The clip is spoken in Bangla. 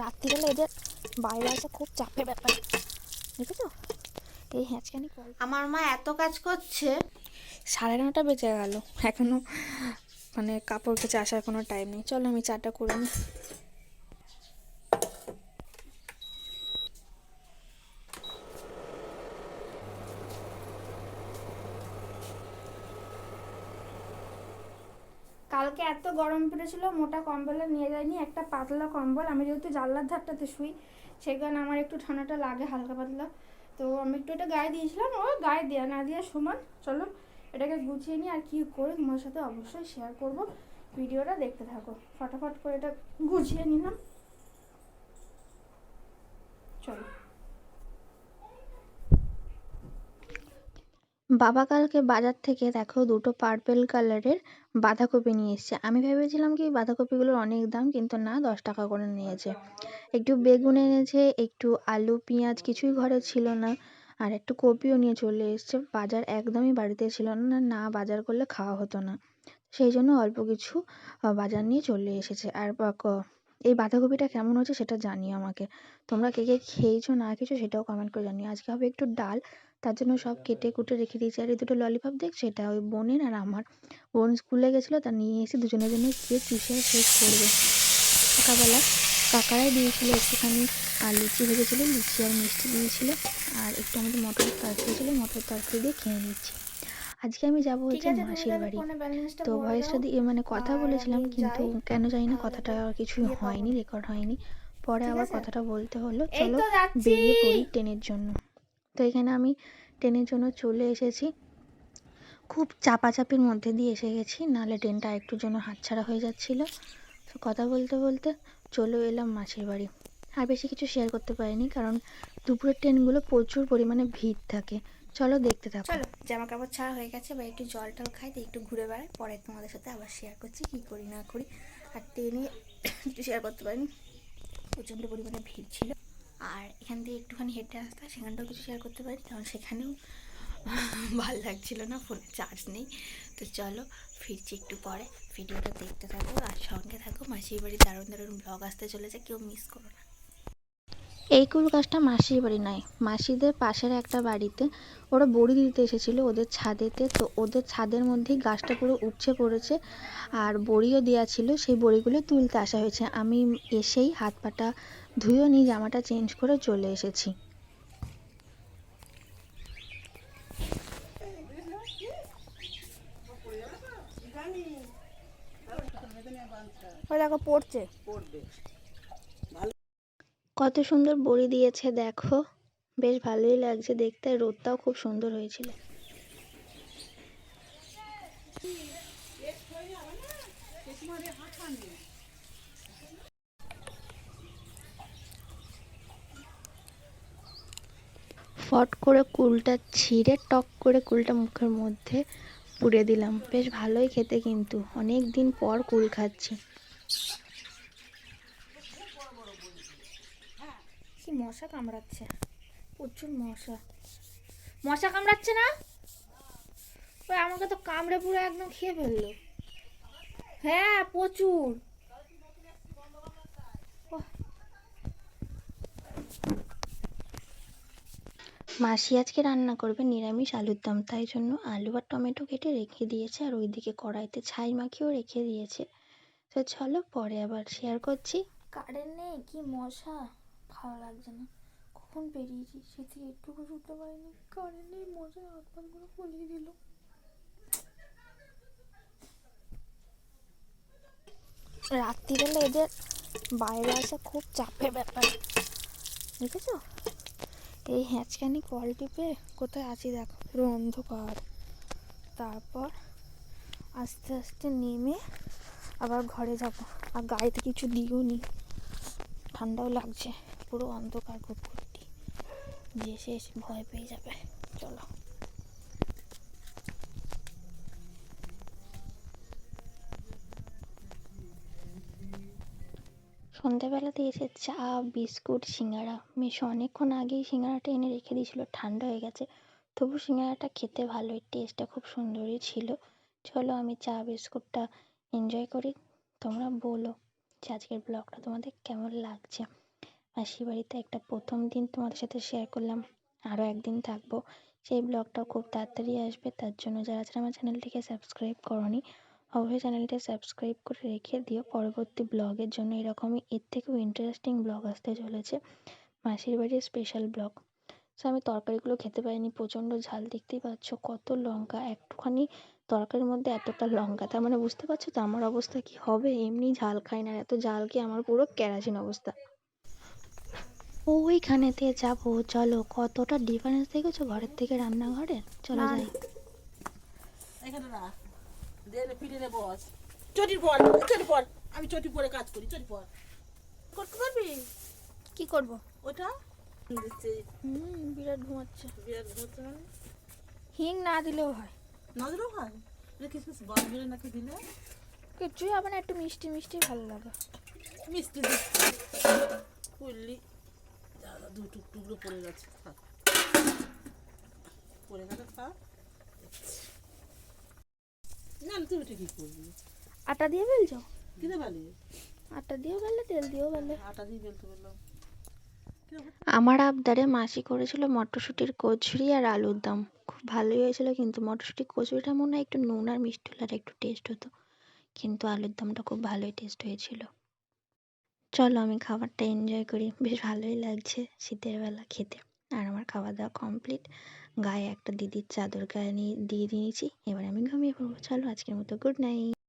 রাত্রিবেলা এদের বাইরে আসা খুব চাপের ব্যাপার। দেখেছ? এই হ্যাঁচকানি আমার মা এত কাজ করছে। সাড়ে নটা বেজে গেল। এখনও মানে কাপড় কেচে আসার কোনো টাইম নেই। চলো আমি চাটা করে নিই কালকে এত গরম পড়েছিল, মোটা কম্বলে নিয়ে যায়নি একটা পাতলা কম্বল। আমি যেহেতু জানলার ধারটাতে শুই, সেই কারণে আমার একটু ঠান্ডাটা লাগে হালকা পাতলা। তো আমি একটু এটা গায়ে দিয়েছিলাম, ও গায়ে দেওয়া না দেওয়া সমান। চলো, এটাকে গুছিয়ে নিই আর কী করে তোমার সাথে অবশ্যই শেয়ার করব। ভিডিওটা দেখতে থাকো। ফটাফট করে এটা গুছিয়ে নিলাম চলো বাবা কালকে বাজার থেকে দেখো দুটো পার্পেল কালারের বাঁধাকপি নিয়ে এসেছে। আমি ভেবেছিলাম কি বাঁধাকপিগুলোর অনেক দাম, কিন্তু না, দশ টাকা করে নিয়েছে। একটু বেগুন এনেছে, একটু আলু, পেঁয়াজ কিছুই ঘরে ছিল না, আর একটু কপিও নিয়ে চলে এসেছে। বাজার একদমই বাড়িতে ছিল না না বাজার করলে খাওয়া হতো না। সেই জন্য অল্প কিছু বাজার নিয়ে চলে এসেছে। আর এই বাঁধাকপিটা কেমন হচ্ছে সেটা জানিও আমাকে। তোমরা কে কে খেয়েছো, না খেয়েছো সেটাও কমেন্ট করে জানিও। আজকে হবে একটু ডাল তার জন্য সব কেটে কুটে রেখে দিয়েছি। আর এই দুটো ললিপপ দেখছ এটা ওই বোনের আর আমার। বোন স্কুলে গেছিল তা নিয়ে এসে দুজনের জন্য গিয়ে চুষে শেষ করবে। সকালবেলা কাকারাই দিয়েছিল একটুখানি আর লুচি ভেজেছিলো লুচি আর মিষ্টি দিয়েছিল আর একটু আমাদের মটরের তরকারি ছিল মটরের তরকারি দিয়ে খেয়ে নিচ্ছি। আজকে আমি যাব হচ্ছে মাসির বাড়ি। তো ভয়েসটা দিয়ে মানে কথা বলেছিলাম কিন্তু কেন জানি না কথাটা আর কিছুই হয়নি রেকর্ড হয়নি। পরে আবার কথাটা বলতে হলো। চলো বেরিয়ে পড়ি ট্রেনের জন্য। তো এখানে আমি ট্রেনের জন্য চলে এসেছি। খুব চাপাচাপির মধ্যে দিয়ে এসে গেছি, নাহলে ট্রেনটা একটুর জন্য হাতছাড়া হয়ে যাচ্ছিল। তো কথা বলতে বলতে চলে এলাম মাসির বাড়ি। আর বেশি কিছু শেয়ার করতে পারিনি, কারণ দুপুরের ট্রেনগুলো প্রচুর পরিমাণে ভিড় থাকে। চলো দেখতে থাকো। চলো জামা কাপড় ছাড়া হয়ে গেছে বা একটু জল টল খাই একটু ঘুরে বেড়াই, পরে তোমাদের সাথে আবার শেয়ার করছি কি করি না করি। আর ট্রেনে একটু শেয়ার করতে পারিনি, প্রচণ্ড পরিমাণে ভিড় ছিল। দিয়ে একটুখানি হেঁটে আসতে হয়, সেখানটাও কিছু শেয়ার করতে পারি কারণ সেখানেও ভালো লাগছিল না ফোনে চার্জ নেই। তো চলো ফিরছি একটু পরে ভিডিওটা দেখতে থাকো আর সঙ্গে থাকো মাসির বাড়ি দারুণ দারুণ ব্লগ আসতে চলেছে কেউ মিস করো না। এই কুল গাছটা মাসির বাড়ি নয় মাসিদের পাশের একটা বাড়িতে ওরা বড়ি দিতে এসেছিল ওদের ছাদেতে। তো ওদের ছাদের মধ্যেই গাছটা পুরো উপচে পড়েছে আর বড়িও দেওয়া ছিল। সেই বড়িগুলো তুলতে আসা হয়েছে। আমি এসেই হাত পাটা ধুয়েও নিয়ে জামাটা চেঞ্জ করে চলে এসেছি। ওই দেখো পড়ছে। কত সুন্দর বড়ি দিয়েছে, দেখো। বেশ ভালোই লাগছে দেখতে রোদটাও খুব সুন্দর হয়েছিল। ফট করে কুলটা ছিঁড়ে, টক করে কুলটা মুখের মধ্যে পুড়ে দিলাম। বেশ ভালোই খেতে কিন্তু অনেক দিন পর কুল খাচ্ছি। কি মশা কামড়াচ্ছে? প্রচুর মশা। মশা কামড়াচ্ছে না? ওই আমাকে তো কামড়ে পুরো একদম খেয়ে ফেলল। হ্যাঁ প্রচুর। মাসি আজকে রান্না করবে নিরামিষ আলুর দম তাই জন্য আলু আর টমেটো কেটে রেখে দিয়েছে আর ওইদিকে কড়াইতে ছাই মাখিয়েও রেখে দিয়েছে। তো চলো পরে আবার শেয়ার করছি। কারেন্ট নেই কি মশা? ভালো লাগছে না। কখন বেরিয়েছি? সে থেকে একটুকু শুতে পারিনি কারেন্ট নেই মশা হাত পাগুলো ফুলিয়ে দিল। রাত্রিবেলা এদের বাইরে আসা খুব চাপের ব্যাপার। দেখেছ? এই হ্যাঁচকানি কল টিপে কোথায় আছি দেখো। পুরো অন্ধকার। তারপর আস্তে আস্তে নেমে আবার ঘরে যাব। আর গাড়িতে কিছু দিও নি ঠান্ডাও লাগছে। পুরো অন্ধকার কুকুরটি যে শেষ ভয় পেয়ে যাবে। চলো। সন্ধ্যাবেলাতে এসে চা, বিস্কুট, সিঙ্গারা। মেশো অনেকক্ষণ আগেই সিঙ্গারাটা এনে রেখে দিয়েছিল। ঠান্ডা হয়ে গেছে। তবু সিঙ্গারাটা খেতে ভালোই। টেস্টটা খুব সুন্দরই ছিল। চলো আমি চা, বিস্কুটটা এনজয় করি। তোমরা বলো যে আজকের ব্লগটা তোমাদের কেমন লাগছে? মাসির বাড়িতে একটা প্রথম দিন তোমাদের সাথে শেয়ার করলাম। আরও একদিন থাকব। সেই ব্লগটাও খুব তাড়াতাড়ি আসবে। তার জন্য যারা যারা আমার চ্যানেলটিকে সাবস্ক্রাইব করনি, অবশ্যই চ্যানেলটি সাবস্ক্রাইব করে রেখে দিও। পরবর্তী ব্লগের জন্য এরকমই এর থেকেও ইন্টারেস্টিং ব্লগ আসতে চলেছে মাসির বাড়ির স্পেশাল ব্লগ সো আমি তরকারিগুলো খেতে পারিনি। প্রচণ্ড ঝাল দেখতেই পাচ্ছ। কত লঙ্কা। একটুখানি তরকারির মধ্যে এতটা লঙ্কা। তার মানে বুঝতে পারছ তো আমার অবস্থা কি হবে? এমনি ঝাল খাই না। এত ঝাল কি আমার পুরো কেরাসিন অবস্থা। ওইখানেতে যাব চলো। কতটা ডিফারেন্স দেখেছ ঘরের থেকে রান্নাঘরে? চলো না। যাই। এখানে না। নে বস চটির পর চটি পর। আমি চটি পরে কাজ করি চটি পর। করতে পারবি? কি করব? ওটা? দিচ্ছে। হুম বিরাট ঘুমাচ্ছে। বিরাট ঘুরতে মানে? হিং না দিলেও হয়। নজরও হয়? এটা জলে নাকি দিলে? কিছুই হবে না একটু মিষ্টি মিষ্টি ভালো লাগে। মিষ্টি দিচ্ছি। করলি টুক টুকরো পড়ে গেছে থাক। পড়ে থাক। না তুই ওটা কি করবি। আটা দিয়ে বেলছো কিনে বালি আটা দিয়েও বেলে তেল দিয়েও বেলে আটা দিয়ে বেলতে বললাম আমার আবদারে মাসি করেছিল মটরশুঁটির কচুরি আর আলুর দম। খুব ভালোই হয়েছিল কিন্তু মটরশুঁটির কচুরিটা মনে হয় একটু নুন আর মিষ্টি হলে আর একটু টেস্ট হতো। কিন্তু আলুর দমটা খুব ভালোই টেস্ট হয়েছিল। চলো আমি খাবারটা এনজয় করি। বেশ ভালোই লাগছে শীতের বেলা খেতে। আর আমার খাওয়া দাওয়া কমপ্লিট গায়ে একটা দিদির চাদর গায়ে নিয়ে দিয়ে দিয়েছি। এবার আমি ঘুমিয়ে পড়ব। চলো আজকের মতো গুড নাইট